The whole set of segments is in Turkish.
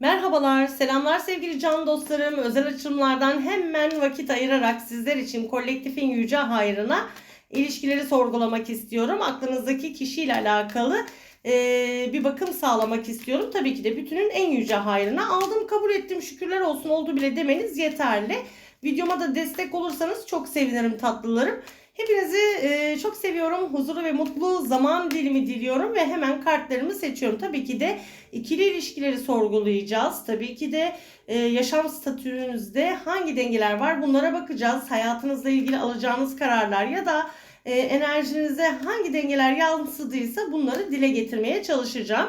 Merhabalar, selamlar sevgili can dostlarım. Özel açılımlardan hemen vakit ayırarak sizler için kolektifin yüce hayrına ilişkileri sorgulamak istiyorum. Aklınızdaki kişiyle alakalı eee, bir bakım sağlamak istiyorum. Tabii ki de bütünün en yüce hayrına aldım, kabul ettim, şükürler olsun oldu bile demeniz yeterli. Videoma da destek olursanız çok sevinirim tatlılarım. Hepinizi eee, çok seviyorum. Huzurlu ve mutlu zaman dilimi diliyorum ve hemen kartlarımı seçiyorum. Tabii ki de ikili ilişkileri sorgulayacağız. Tabii ki de e, yaşam statünüzde hangi dengeler var bunlara bakacağız. Hayatınızla ilgili alacağınız kararlar ya da e, enerjinize hangi dengeler yansıdıysa bunları dile getirmeye çalışacağım.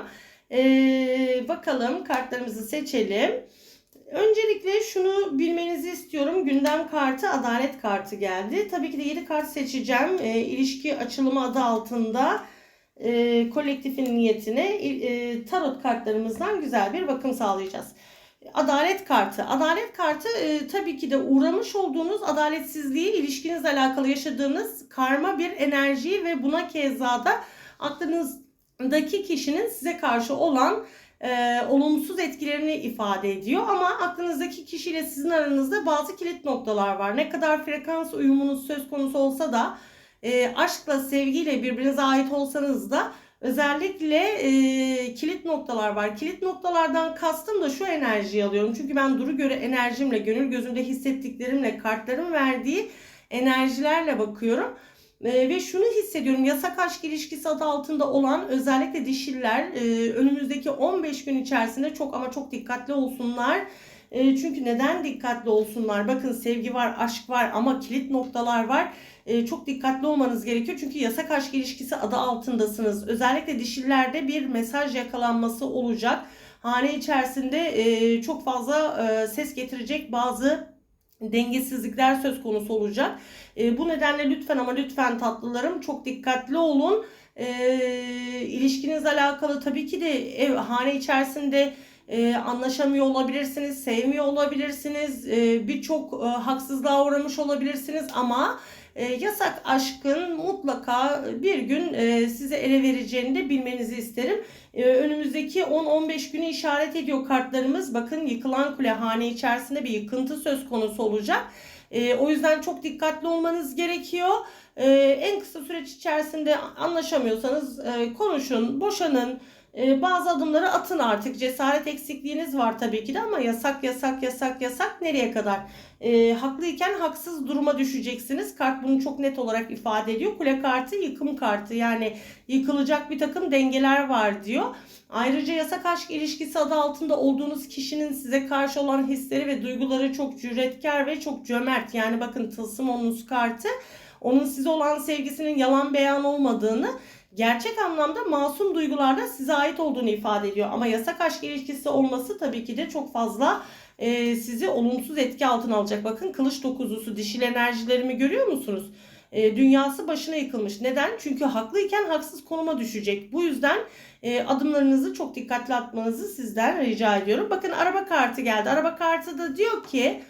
E, bakalım kartlarımızı seçelim. Öncelikle şunu bilmenizi istiyorum. Gündem kartı, adalet kartı geldi. Tabii ki de 7 kart seçeceğim. E, ilişki açılımı adı altında e, kolektifin niyetine e, tarot kartlarımızdan güzel bir bakım sağlayacağız. Adalet kartı. Adalet kartı e, tabii ki de uğramış olduğunuz adaletsizliği, ilişkinizle alakalı yaşadığınız karma bir enerjiyi ve buna keza da aklınızdaki kişinin size karşı olan e, olumsuz etkilerini ifade ediyor. Ama aklınızdaki kişiyle sizin aranızda bazı kilit noktalar var. Ne kadar frekans uyumunuz söz konusu olsa da e, aşkla, sevgiyle birbirinize ait olsanız da özellikle e, kilit noktalar var. Kilit noktalardan kastım da şu enerjiyi alıyorum. Çünkü ben duru göre enerjimle, gönül gözünde hissettiklerimle, kartların verdiği enerjilerle bakıyorum. E, ve şunu hissediyorum yasak aşk ilişkisi adı altında olan özellikle dişiller e, önümüzdeki 15 gün içerisinde çok ama çok dikkatli olsunlar. E, çünkü neden dikkatli olsunlar? Bakın sevgi var, aşk var ama kilit noktalar var. E, çok dikkatli olmanız gerekiyor. Çünkü yasak aşk ilişkisi adı altındasınız. Özellikle dişillerde bir mesaj yakalanması olacak. Hane içerisinde çok fazla ses getirecek bazı dengesizlikler söz konusu olacak. E, bu nedenle lütfen ama lütfen tatlılarım çok dikkatli olun. E, ilişkinizle alakalı tabii ki de ev hane içerisinde e, anlaşamıyor olabilirsiniz, sevmiyor olabilirsiniz, e, birçok e, haksızlığa uğramış olabilirsiniz ama e, yasak aşkın mutlaka bir gün e, size ele vereceğini de bilmenizi isterim. E, önümüzdeki 10-15 günü işaret ediyor kartlarımız. Bakın yıkılan kule hane içerisinde bir yıkıntı söz konusu olacak. E, o yüzden çok dikkatli olmanız gerekiyor. En kısa süreç içerisinde anlaşamıyorsanız e, konuşun, boşanın. E, bazı adımları atın artık. Cesaret eksikliğiniz var tabii ki de ama yasak yasak yasak yasak nereye kadar? E, haklıyken haksız duruma düşeceksiniz. Kart bunu çok net olarak ifade ediyor. Kule kartı yıkım kartı yani yıkılacak bir takım dengeler var diyor. Ayrıca yasak aşk ilişkisi adı altında olduğunuz kişinin size karşı olan hisleri ve duyguları çok cüretkar ve çok cömert. Yani bakın tılsım onunuz kartı onun size olan sevgisinin yalan beyan olmadığını gerçek anlamda masum duygularda size ait olduğunu ifade ediyor. Ama yasak aşk ilişkisi olması tabii ki de çok fazla e, sizi olumsuz etki altına alacak. Bakın kılıç dokuzlusu dişil enerjilerimi görüyor musunuz? E, dünyası başına yıkılmış. Neden? Çünkü haklıyken haksız konuma düşecek. Bu yüzden e, adımlarınızı çok dikkatli atmanızı sizden rica ediyorum. Bakın araba kartı geldi. Araba kartı da diyor ki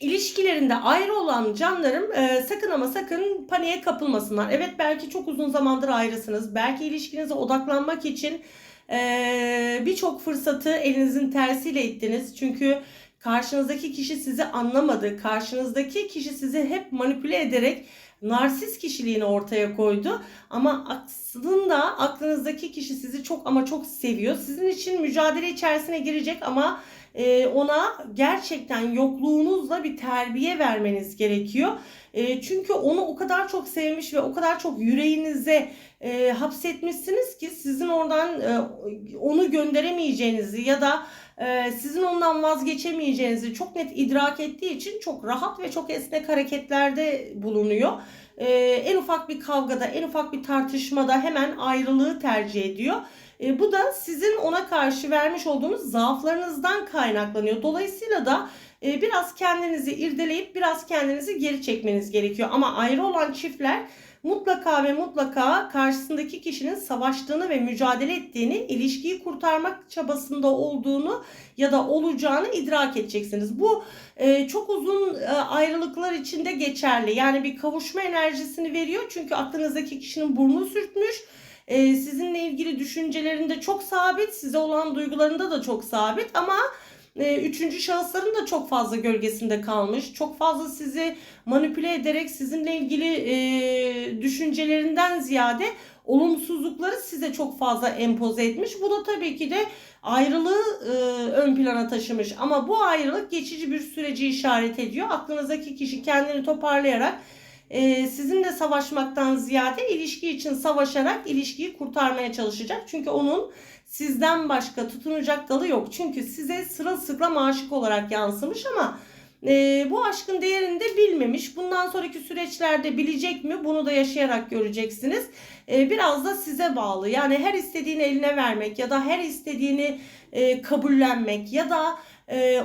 ilişkilerinde ayrı olan canlarım e, sakın ama sakın paniğe kapılmasınlar. Evet belki çok uzun zamandır ayrısınız. Belki ilişkinize odaklanmak için e, birçok fırsatı elinizin tersiyle ittiniz. Çünkü karşınızdaki kişi sizi anlamadı. Karşınızdaki kişi sizi hep manipüle ederek narsist kişiliğini ortaya koydu. Ama aslında aklınızdaki kişi sizi çok ama çok seviyor. Sizin için mücadele içerisine girecek ama e, ona gerçekten yokluğunuzla bir terbiye vermeniz gerekiyor. E, çünkü onu o kadar çok sevmiş ve o kadar çok yüreğinize e, hapsetmişsiniz ki sizin oradan e, onu gönderemeyeceğinizi ya da e, sizin ondan vazgeçemeyeceğinizi çok net idrak ettiği için çok rahat ve çok esnek hareketlerde bulunuyor. E, en ufak bir kavgada, en ufak bir tartışmada hemen ayrılığı tercih ediyor. E, bu da sizin ona karşı vermiş olduğunuz zaaflarınızdan kaynaklanıyor. Dolayısıyla da e, biraz kendinizi irdeleyip biraz kendinizi geri çekmeniz gerekiyor. Ama ayrı olan çiftler mutlaka ve mutlaka karşısındaki kişinin savaştığını ve mücadele ettiğini, ilişkiyi kurtarmak çabasında olduğunu ya da olacağını idrak edeceksiniz. Bu e, çok uzun e, ayrılıklar içinde geçerli. Yani bir kavuşma enerjisini veriyor. Çünkü aklınızdaki kişinin burnu sürtmüş e, sizinle ilgili düşüncelerinde çok sabit, size olan duygularında da çok sabit ama e, üçüncü şahısların da çok fazla gölgesinde kalmış. Çok fazla sizi manipüle ederek sizinle ilgili e, düşüncelerinden ziyade olumsuzlukları size çok fazla empoze etmiş. Bu da tabii ki de ayrılığı e, ön plana taşımış. Ama bu ayrılık geçici bir süreci işaret ediyor. Aklınızdaki kişi kendini toparlayarak e, sizinle savaşmaktan ziyade ilişki için savaşarak ilişkiyi kurtarmaya çalışacak. Çünkü onun sizden başka tutunacak dalı yok. Çünkü size sırılsıklam aşık olarak yansımış ama e, bu aşkın değerini de bilmemiş. Bundan sonraki süreçlerde bilecek mi? Bunu da yaşayarak göreceksiniz. E, biraz da size bağlı. Yani her istediğini eline vermek ya da her istediğini e, kabullenmek ya da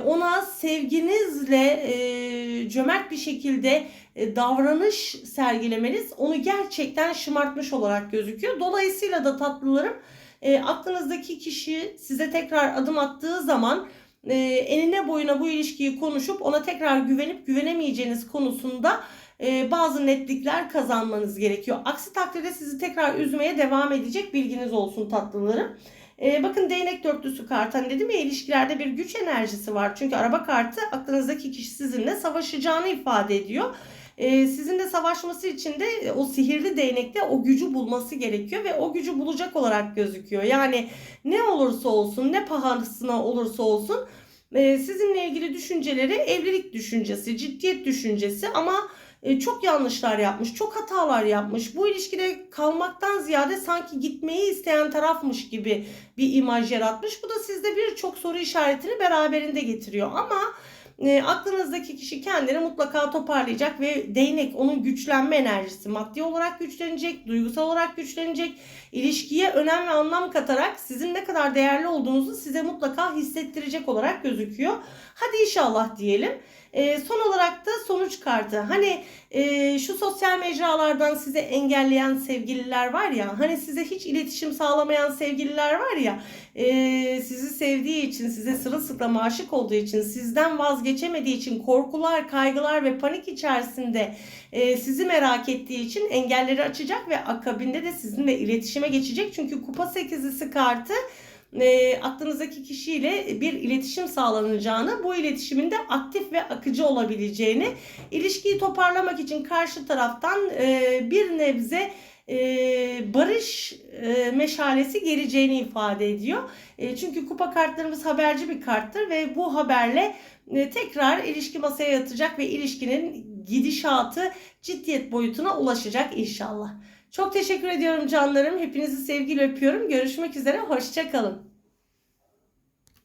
ona sevginizle e, cömert bir şekilde e, davranış sergilemeniz onu gerçekten şımartmış olarak gözüküyor. Dolayısıyla da tatlılarım e, aklınızdaki kişi size tekrar adım attığı zaman enine boyuna bu ilişkiyi konuşup ona tekrar güvenip güvenemeyeceğiniz konusunda bazı netlikler kazanmanız gerekiyor. Aksi takdirde sizi tekrar üzmeye devam edecek bilginiz olsun tatlılarım. E, bakın değnek dörtlüsü kartı hani dedim ya ilişkilerde bir güç enerjisi var. Çünkü araba kartı aklınızdaki kişi sizinle savaşacağını ifade ediyor. E, sizinle savaşması için de o sihirli değnekte o gücü bulması gerekiyor ve o gücü bulacak olarak gözüküyor. Yani ne olursa olsun ne pahasına olursa olsun e, sizinle ilgili düşünceleri evlilik düşüncesi, ciddiyet düşüncesi ama e, çok yanlışlar yapmış, çok hatalar yapmış. Bu ilişkide kalmaktan ziyade sanki gitmeyi isteyen tarafmış gibi bir imaj yaratmış. Bu da sizde birçok soru işaretini beraberinde getiriyor. Ama e, aklınızdaki kişi kendini mutlaka toparlayacak ve değnek onun güçlenme enerjisi maddi olarak güçlenecek, duygusal olarak güçlenecek. ilişkiye önem ve anlam katarak sizin ne kadar değerli olduğunuzu size mutlaka hissettirecek olarak gözüküyor. Hadi inşallah diyelim. E, son olarak da sonuç kartı. Hani e, şu sosyal mecralardan size engelleyen sevgililer var ya, hani size hiç iletişim sağlamayan sevgililer var ya, e, sizi sevdiği için, size sırılsıklam aşık olduğu için, sizden vazgeçemediği için, korkular, kaygılar ve panik içerisinde e, sizi merak ettiği için engelleri açacak ve akabinde de sizinle iletişime geçecek. Çünkü kupa sekizlisi kartı e, aklınızdaki kişiyle bir iletişim sağlanacağını, bu iletişimin de aktif ve akıcı olabileceğini, ilişkiyi toparlamak için karşı taraftan e, bir nebze e, barış e, meşalesi geleceğini ifade ediyor. E, çünkü kupa kartlarımız haberci bir karttır ve bu haberle e, tekrar ilişki masaya yatacak ve ilişkinin gidişatı ciddiyet boyutuna ulaşacak inşallah. Çok teşekkür ediyorum canlarım. Hepinizi sevgiyle öpüyorum. Görüşmek üzere. Hoşçakalın.